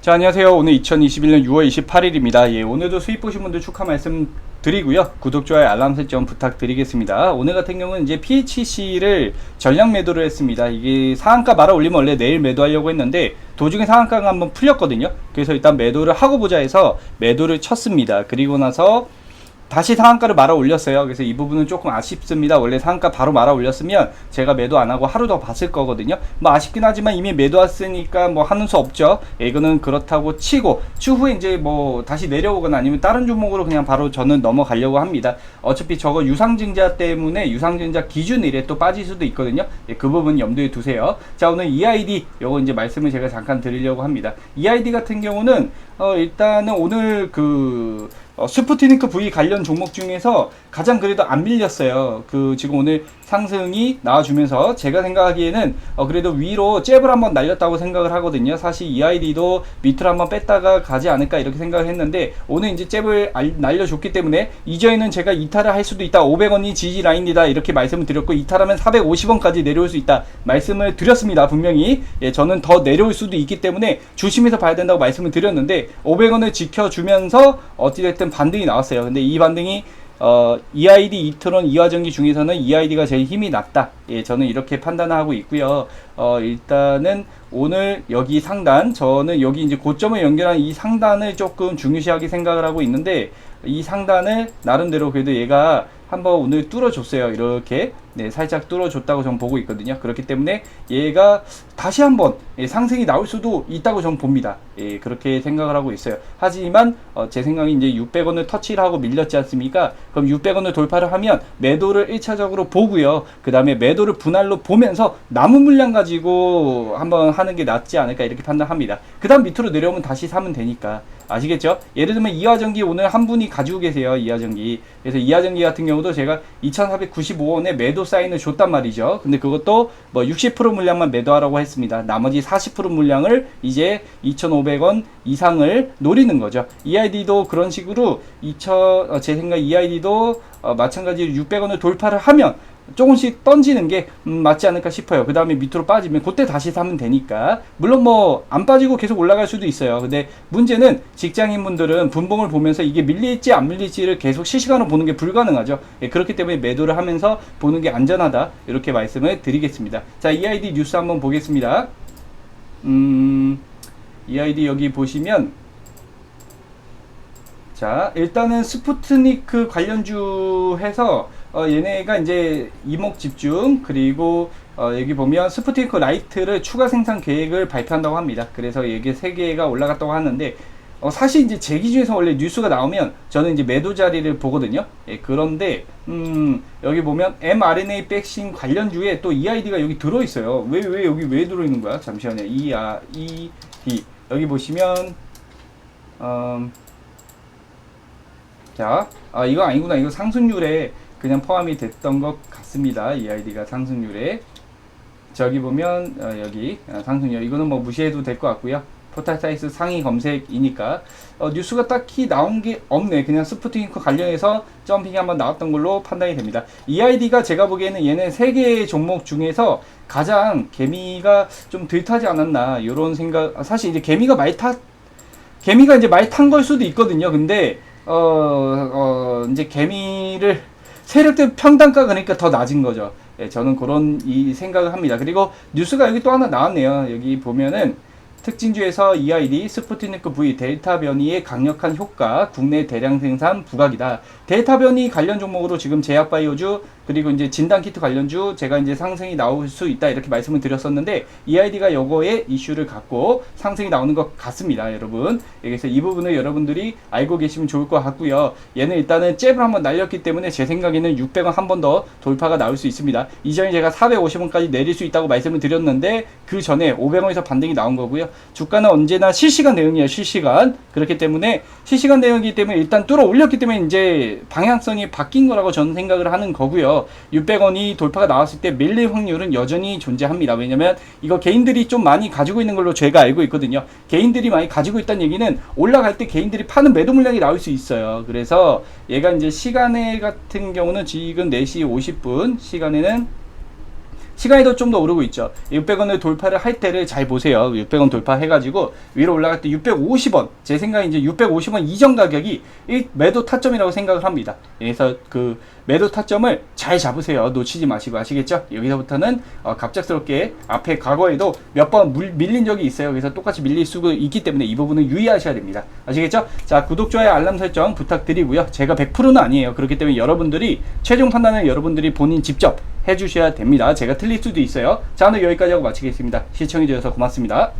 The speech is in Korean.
자 안녕하세요. 오늘 2021년 6월 28일입니다. 예 오늘도 수익 보신 분들 축하 말씀 드리고요. 구독 좋아요 알람 설정 부탁드리겠습니다. 오늘 같은 경우는 이제 PHC를 전량 매도를 했습니다. 이게 상한가 말아 올리면 원래 내일 매도하려고 했는데 도중에 상한가가 한번 풀렸거든요. 그래서 일단 매도를 하고 보자 해서 매도를 쳤습니다. 그리고 나서 다시 상한가를 말아 올렸어요. 그래서 이 부분은 조금 아쉽습니다. 원래 상한가 바로 말아 올렸으면 제가 매도 안 하고 하루 더 봤을 거거든요. 뭐 아쉽긴 하지만 이미 매도 왔으니까 뭐 하는 수 없죠. 예, 이거는 그렇다고 치고 추후에 이제 뭐 다시 내려오거나 아니면 다른 종목으로 그냥 바로 저는 넘어가려고 합니다. 어차피 저거 유상증자 때문에 유상증자 기준일에 또 빠질 수도 있거든요. 예, 그 부분 염두에 두세요. 자 오늘 EID 요거 이제 말씀을 제가 잠깐 드리려고 합니다. EID 같은 경우는 어 일단은 오늘 그 어, 스푸트니크 V 관련 종목 중에서 가장 그래도 안 밀렸어요. 그 지금 오늘 상승이 나와주면서 제가 생각하기에는 어, 그래도 위로 잽을 한번 날렸다고 생각을 하거든요. 사실 EID도 밑으로 한번 뺐다가 가지 않을까 이렇게 생각을 했는데 오늘 이제 잽을 알, 날려줬기 때문에 이전에는 제가 이탈을 할 수도 있다. 500원이 지지 라인이다 이렇게 말씀을 드렸고 이탈하면 450원까지 내려올 수 있다 말씀을 드렸습니다. 분명히 예, 저는 더 내려올 수도 있기 때문에 조심해서 봐야 된다고 말씀을 드렸는데 500원을 지켜주면서 어찌됐든 반등이 나왔어요. 근데 이 반등이 어, EID 이트론 이화전기 중에서는 EID가 제일 힘이 낮다. 예, 저는 이렇게 판단하고 있고요. 어, 일단은 오늘 여기 상단, 저는 여기 이제 고점을 연결한 이 상단을 조금 중요시하게 생각을 하고 있는데 이 상단을 나름대로 그래도 얘가 한번 오늘 뚫어줬어요. 이렇게 네, 살짝 뚫어줬다고 저는 보고 있거든요. 그렇기 때문에 얘가 다시 한번 예, 상승이 나올 수도 있다고 저는 봅니다. 예, 그렇게 생각을 하고 있어요. 하지만 어, 제 생각이 이제 600원을 터치를 하고 밀렸지 않습니까? 그럼 600원을 돌파를 하면 매도를 1차적으로 보고요. 그 다음에 매도를 분할로 보면서 남은 물량 가지고 한번 하는 게 낫지 않을까 이렇게 판단합니다. 그 다음 밑으로 내려오면 다시 사면 되니까. 아시겠죠? 예를 들면 이하전기 오늘 한 분이 가지고 계세요. 이하전기. 그래서 이하전기 같은 경우도 제가 2,495원에 매도 사인을 줬단 말이죠. 근데 그것도 뭐 60% 물량만 매도하라고 했습니다. 나머지 40% 물량을 이제 2,500원 이상을 노리는 거죠. EID도 그런 식으로 2,000, 어, 제 생각 EID도 어, 마찬가지로 600원을 돌파를 하면 조금씩 던지는 게 음, 맞지 않을까 싶어요. 그 다음에 밑으로 빠지면 그때 다시 사면 되니까. 물론 뭐 안 빠지고 계속 올라갈 수도 있어요. 근데 문제는 직장인 분들은 분봉을 보면서 이게 밀릴지 안 밀릴지를 계속 실시간으로 보는 게 불가능하죠. 예, 그렇기 때문에 매도를 하면서 보는 게 안전하다. 이렇게 말씀을 드리겠습니다. 자, EID 뉴스 한번 보겠습니다. 음, EID 여기 보시면 자, 일단은 스푸트니크 관련주 해서 어, 얘네가 이제 이목 집중 그리고 어, 여기 보면 스푸트니크 라이트를 추가 생산 계획을 발표한다고 합니다. 그래서 이게 세 개가 올라갔다고 하는데 어, 사실 이제 제 기준에서 원래 뉴스가 나오면 저는 이제 매도 자리를 보거든요. 예, 그런데 음, 여기 보면 mRNA 백신 관련주에 또 EID가 여기 들어 있어요. 왜 왜 여기 왜 들어 있는 거야? 잠시만요. E R E D 여기 보시면 음, 자, 아 이거 아니구나. 이거 상승률에 그냥 포함이 됐던 것 같습니다. 이 아이디가 상승률에 저기 보면 어, 여기 어, 상승률 이거는 뭐 무시해도 될 것 같고요. 포탈 사이즈 상위 검색이니까 어, 뉴스가 딱히 나온 게 없네. 그냥 스푸트니크 관련해서 점핑이 한번 나왔던 걸로 판단이 됩니다. 이 아이디가 제가 보기에는 얘는 세 개의 종목 중에서 가장 개미가 좀 덜 타지 않았나 이런 생각. 사실 이제 개미가 많이 타 개미가 이제 많이 탄 걸 수도 있거든요. 근데 어, 어, 이제 개미를 세력들 평단가 그러니까 더 낮은 거죠. 예, 저는 그런 이 생각을 합니다. 그리고 뉴스가 여기 또 하나 나왔네요. 여기 보면은 특징주에서 EID, 스푸트니크 V, 델타 변이의 강력한 효과, 국내 대량 생산 부각이다. 델타 변이 관련 종목으로 지금 제약바이오주 그리고 이제 진단키트 관련주 제가 이제 상승이 나올 수 있다 이렇게 말씀을 드렸었는데 EID가 요거에 이슈를 갖고 상승이 나오는 것 같습니다, 여러분. 그래서 이 부분을 여러분들이 알고 계시면 좋을 것 같고요. 얘는 일단은 잽을 한번 날렸기 때문에 제 생각에는 600원 한 번 더 돌파가 나올 수 있습니다. 이전에 제가 450원까지 내릴 수 있다고 말씀을 드렸는데 그 전에 500원에서 반등이 나온 거고요. 주가는 언제나 실시간 대응이에요, 실시간. 그렇기 때문에 실시간 대응이기 때문에 일단 뚫어 올렸기 때문에 이제 방향성이 바뀐 거라고 저는 생각을 하는 거고요. 600원이 돌파가 나왔을 때 밀릴 확률은 여전히 존재합니다. 왜냐면 이거 개인들이 좀 많이 가지고 있는 걸로 제가 알고 있거든요. 개인들이 많이 가지고 있다는 얘기는 올라갈 때 개인들이 파는 매도 물량이 나올 수 있어요. 그래서 얘가 이제 시간에 같은 경우는 지금 4시 50분 시간에는 시간이 더좀더 오르고 있죠. 600원을 돌파를 할 때를 잘 보세요. 600원 돌파해가지고 위로 올라갈 때 650원. 제 생각에 이제 650원 이전 가격이 이 매도 타점이라고 생각을 합니다. 그래서 그 매도 타점을 잘 잡으세요. 놓치지 마시고 아시겠죠? 여기서부터는 어, 갑작스럽게 앞에 과거에도 몇 번 밀린 적이 있어요. 그래서 똑같이 밀릴 수가 있기 때문에 이 부분은 유의하셔야 됩니다. 아시겠죠? 자, 구독, 좋아요, 알람 설정 부탁드리고요. 제가 100%는 아니에요. 그렇기 때문에 여러분들이 최종 판단은 여러분들이 본인 직접 해주셔야 됩니다. 제가 틀릴 수도 있어요. 자, 오늘 여기까지 하고 마치겠습니다. 시청해주셔서 고맙습니다.